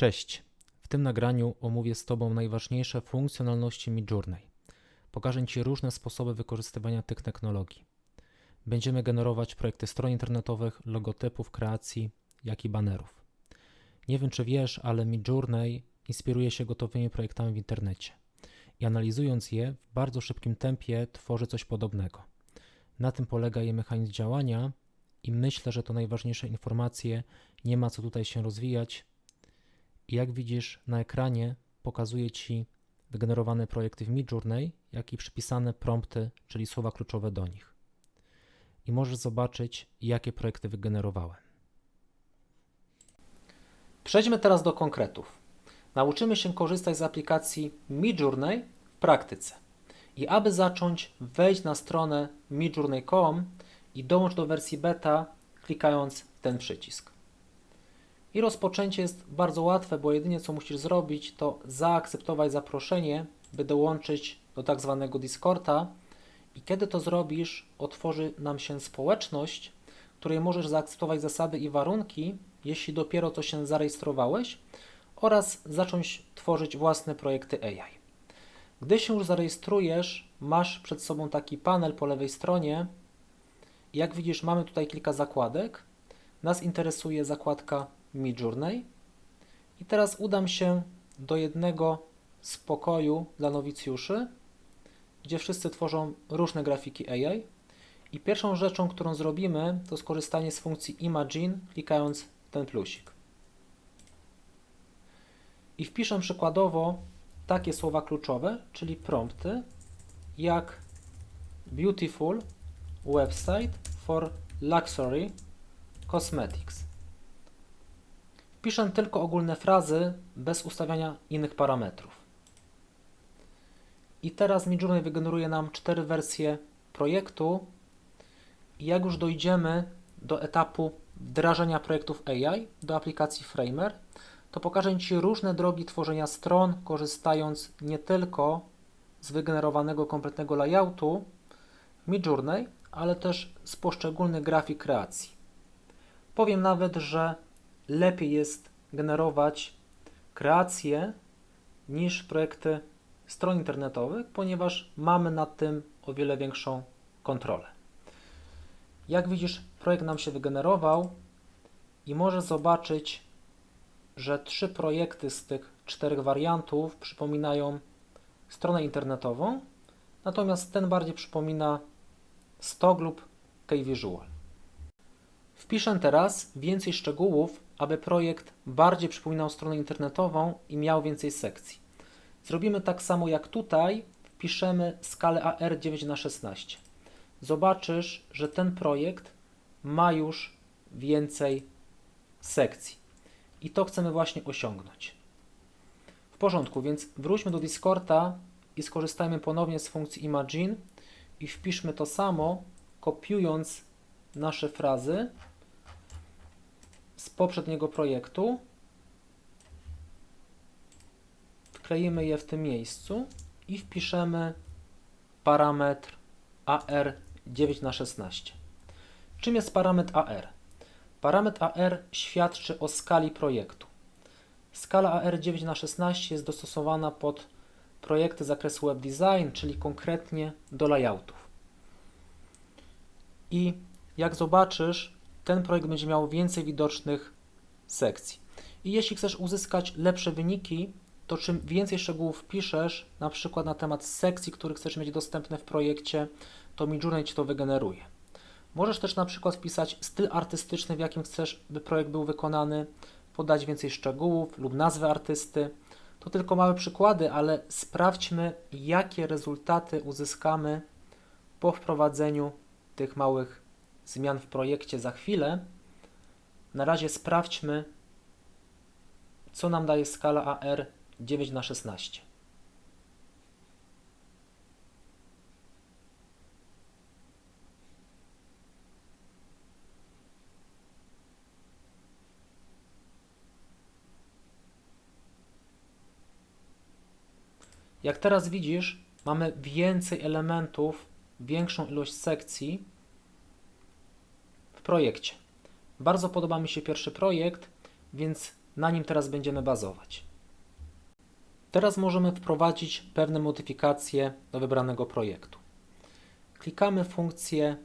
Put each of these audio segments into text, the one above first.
Cześć. W tym nagraniu omówię z Tobą najważniejsze funkcjonalności Midjourney. Pokażę Ci różne sposoby wykorzystywania tych technologii. Będziemy generować projekty stron internetowych, logotypów, kreacji, jak i banerów. Nie wiem, czy wiesz, ale Midjourney inspiruje się gotowymi projektami w internecie i analizując je w bardzo szybkim tempie tworzy coś podobnego. Na tym polega jej mechanizm działania i myślę, że to najważniejsze informacje. Nie ma co tutaj się rozwijać. I jak widzisz na ekranie, pokazuje Ci wygenerowane projekty w Midjourney, jak i przypisane prompty, czyli słowa kluczowe do nich. I możesz zobaczyć, jakie projekty wygenerowałem. Przejdźmy teraz do konkretów. Nauczymy się korzystać z aplikacji Midjourney w praktyce. I aby zacząć, wejdź na stronę midjourney.com i dołącz do wersji beta, klikając ten przycisk. I rozpoczęcie jest bardzo łatwe, bo jedynie co musisz zrobić, to zaakceptować zaproszenie, by dołączyć do tak zwanego Discorda. I kiedy to zrobisz, otworzy nam się społeczność, której możesz zaakceptować zasady i warunki, jeśli dopiero co się zarejestrowałeś, oraz zacząć tworzyć własne projekty AI. Gdy się już zarejestrujesz, masz przed sobą taki panel po lewej stronie. Jak widzisz, mamy tutaj kilka zakładek. Nas interesuje zakładka Midjourney. I teraz udam się do jednego z pokoju dla nowicjuszy, gdzie wszyscy tworzą różne grafiki AI. I pierwszą rzeczą, którą zrobimy, to skorzystanie z funkcji Imagine, klikając ten plusik. I wpiszę przykładowo takie słowa kluczowe, czyli prompty, jak beautiful website for luxury cosmetics. Wpiszę tylko ogólne frazy bez ustawiania innych parametrów. I teraz Midjourney wygeneruje nam cztery wersje projektu. I jak już dojdziemy do etapu wdrażania projektów AI do aplikacji Framer, to pokażę Ci różne drogi tworzenia stron, korzystając nie tylko z wygenerowanego kompletnego layoutu Midjourney, ale też z poszczególnych grafik kreacji. Powiem nawet, że lepiej jest generować kreacje niż projekty stron internetowych, ponieważ mamy nad tym o wiele większą kontrolę. Jak widzisz, projekt nam się wygenerował i możesz zobaczyć, że trzy projekty z tych czterech wariantów przypominają stronę internetową, natomiast ten bardziej przypomina Stog lub K-Visual. Wpiszę teraz więcej szczegółów, aby projekt bardziej przypominał stronę internetową i miał więcej sekcji. Zrobimy tak samo jak tutaj, wpiszemy skalę AR 9 na 16 Zobaczysz, że ten projekt ma już więcej sekcji. I to chcemy właśnie osiągnąć. W porządku, więc wróćmy do Discorda i skorzystajmy ponownie z funkcji Imagine i wpiszmy to samo, kopiując nasze frazy z poprzedniego projektu. Wkleimy je w tym miejscu i wpiszemy parametr AR 9 na 16 Czym jest parametr AR? Parametr AR świadczy o skali projektu. Skala AR 9 na 16 jest dostosowana pod projekty zakresu web design, czyli konkretnie do layoutów. I jak zobaczysz, ten projekt będzie miał więcej widocznych sekcji. I jeśli chcesz uzyskać lepsze wyniki, to czym więcej szczegółów piszesz, na przykład na temat sekcji, które chcesz mieć dostępne w projekcie, to Midjourney Ci to wygeneruje. Możesz też na przykład wpisać styl artystyczny, w jakim chcesz, by projekt był wykonany, podać więcej szczegółów lub nazwę artysty. To tylko małe przykłady, ale sprawdźmy, jakie rezultaty uzyskamy po wprowadzeniu tych małych zmian w projekcie za chwilę. Na razie sprawdźmy, co nam daje skala AR 9 na 16. Jak teraz widzisz, mamy więcej elementów, większą ilość sekcji projekcie. Bardzo podoba mi się pierwszy projekt, więc Na nim teraz będziemy bazować. Teraz możemy wprowadzić pewne modyfikacje do wybranego projektu. Klikamy funkcję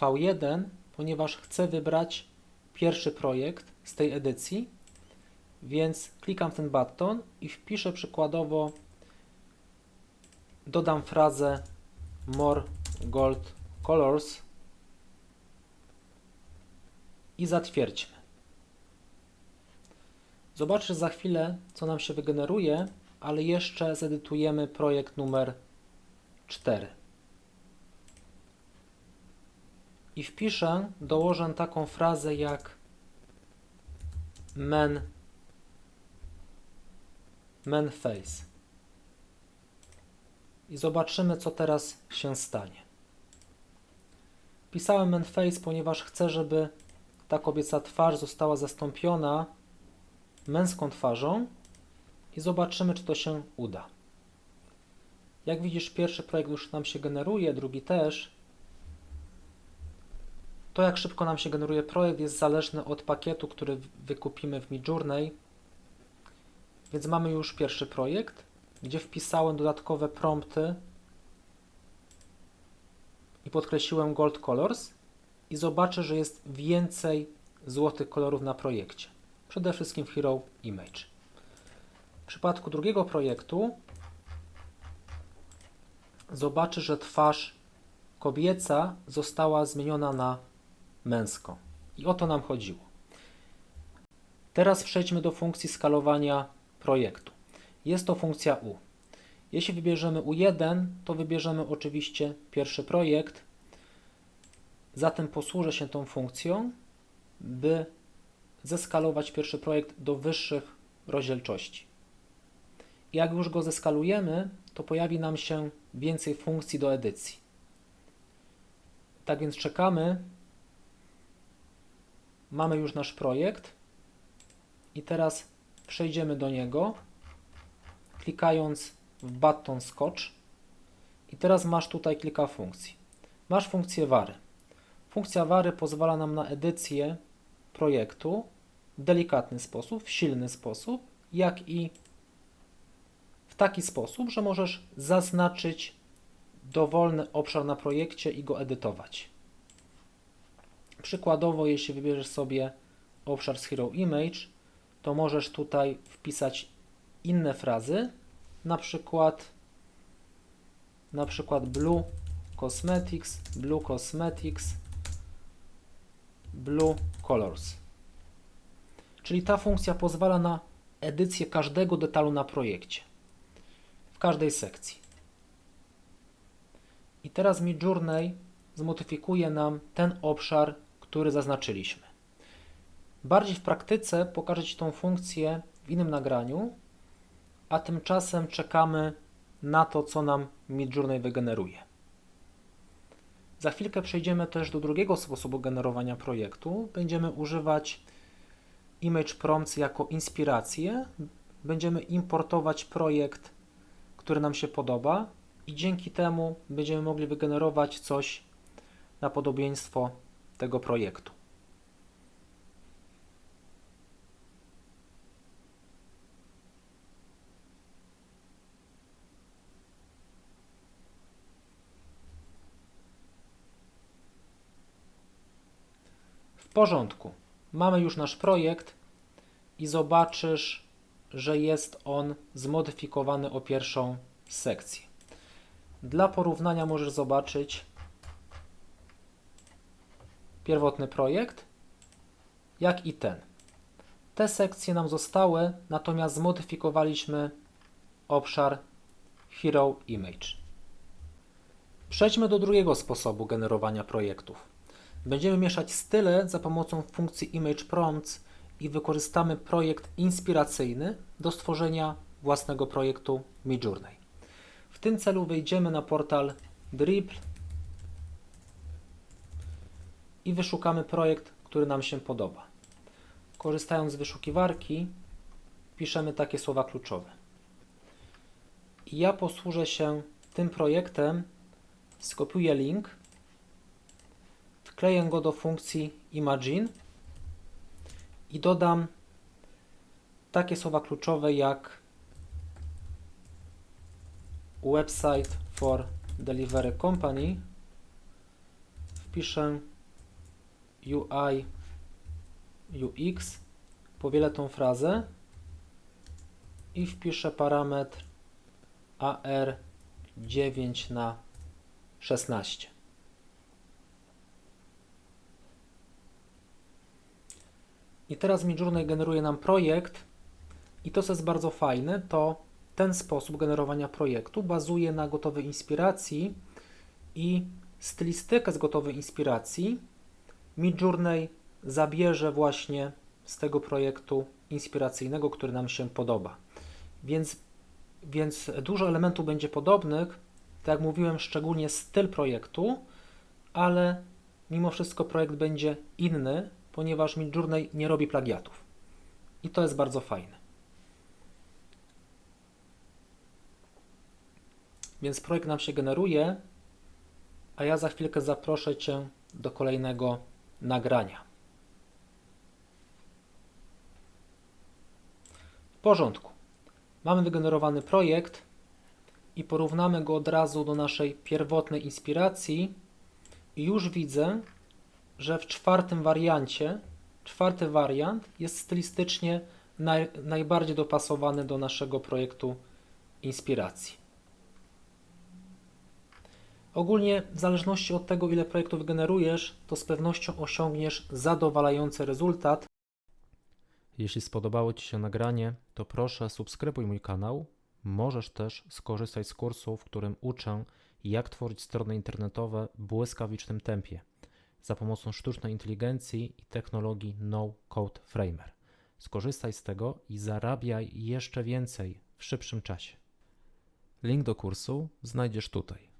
V1, ponieważ chcę wybrać pierwszy projekt z tej edycji, więc klikam ten baton i wpiszę przykładowo, dodam frazę more gold colors i zatwierdźmy. Zobaczę za chwilę, co nam się wygeneruje, ale jeszcze zedytujemy projekt numer 4. I wpiszę, dołożę taką frazę jak men, men face. I zobaczymy, co teraz się stanie. Pisałem men face, ponieważ chcę, żeby ta kobieca twarz została zastąpiona męską twarzą i zobaczymy, czy to się uda. Jak widzisz, pierwszy projekt już nam się generuje, drugi też. To, jak szybko nam się generuje projekt, jest zależne od pakietu, który wykupimy w Midjourney. Więc mamy już pierwszy projekt, gdzie wpisałem dodatkowe prompty i podkreśliłem Gold Colors i zobaczę, że jest więcej złotych kolorów na projekcie. Przede wszystkim w Hero Image. W przypadku drugiego projektu zobaczy, że twarz kobieca została zmieniona na męską. I o to nam chodziło. Teraz przejdźmy do funkcji skalowania projektu. Jest to funkcja U. Jeśli wybierzemy U1, to wybierzemy oczywiście pierwszy projekt. Zatem posłużę się tą funkcją, by zeskalować pierwszy projekt do wyższych rozdzielczości. Jak już go zeskalujemy, to pojawi nam się więcej funkcji do edycji. Tak więc czekamy. Mamy już nasz projekt i teraz przejdziemy do niego, klikając w button Skocz i teraz masz tutaj kilka funkcji. Masz funkcję vary. Funkcja vary pozwala nam na edycję projektu w delikatny sposób, w silny sposób, jak i w taki sposób, że możesz zaznaczyć dowolny obszar na projekcie i go edytować. Przykładowo, jeśli wybierzesz sobie obszar z Hero Image, to możesz tutaj wpisać inne frazy, na przykład na przykład blue cosmetics, blue cosmetics, blue colors. Czyli ta funkcja pozwala na edycję każdego detalu na projekcie, w każdej sekcji. I teraz Midjourney zmodyfikuje nam ten obszar, który zaznaczyliśmy. Bardziej w praktyce pokażę Ci tą funkcję w innym nagraniu, a tymczasem czekamy na to, co nam Midjourney wygeneruje. Za chwilkę przejdziemy też do drugiego sposobu generowania projektu. Będziemy używać image prompts jako inspirację. Będziemy importować projekt, który nam się podoba i dzięki temu będziemy mogli wygenerować coś na podobieństwo tego projektu. W porządku. Mamy już nasz projekt i zobaczysz, że jest on zmodyfikowany o pierwszą sekcję. Dla porównania możesz zobaczyć pierwotny projekt, jak i ten. Te sekcje nam zostały, natomiast zmodyfikowaliśmy obszar Hero Image. Przejdźmy do drugiego sposobu generowania projektów. Będziemy mieszać style za pomocą funkcji Image Prompts i wykorzystamy projekt inspiracyjny do stworzenia własnego projektu Midjourney. W tym celu wejdziemy na portal Dribble i wyszukamy projekt, który nam się podoba. Korzystając z wyszukiwarki, piszemy takie słowa kluczowe. I ja posłużę się tym projektem, skopiuję link wkleję go do funkcji Imagine i dodam takie słowa kluczowe jak website for delivery company. Wpiszę UI UX, powielę tą frazę i wpiszę parametr AR9 na 16. I teraz Midjourney generuje nam projekt i to, co jest bardzo fajne, to ten sposób generowania projektu bazuje na gotowej inspiracji i stylistykę z gotowej inspiracji Midjourney zabierze właśnie z tego projektu inspiracyjnego, który nam się podoba. Więc, więc dużo elementów będzie podobnych, tak jak mówiłem, szczególnie styl projektu, ale mimo wszystko projekt będzie inny, ponieważ Midjourney nie robi plagiatów. I to jest bardzo fajne. Więc projekt nam się generuje, a ja za chwilkę zaproszę Cię do kolejnego nagrania. W porządku. Mamy wygenerowany projekt i porównamy go od razu do naszej pierwotnej inspiracji i już widzę, że w czwartym wariancie, czwarty wariant jest stylistycznie naj, najbardziej dopasowany do naszego projektu inspiracji. Ogólnie, w zależności od tego, ile projektów generujesz, to z pewnością osiągniesz zadowalający rezultat. Jeśli spodobało Ci się nagranie, to proszę subskrybuj mój kanał. Możesz też skorzystać z kursu, w którym uczę, jak tworzyć strony internetowe w błyskawicznym tempie za pomocą sztucznej inteligencji i technologii No Code Framer. Skorzystaj z tego i zarabiaj jeszcze więcej w szybszym czasie. Link do kursu znajdziesz tutaj.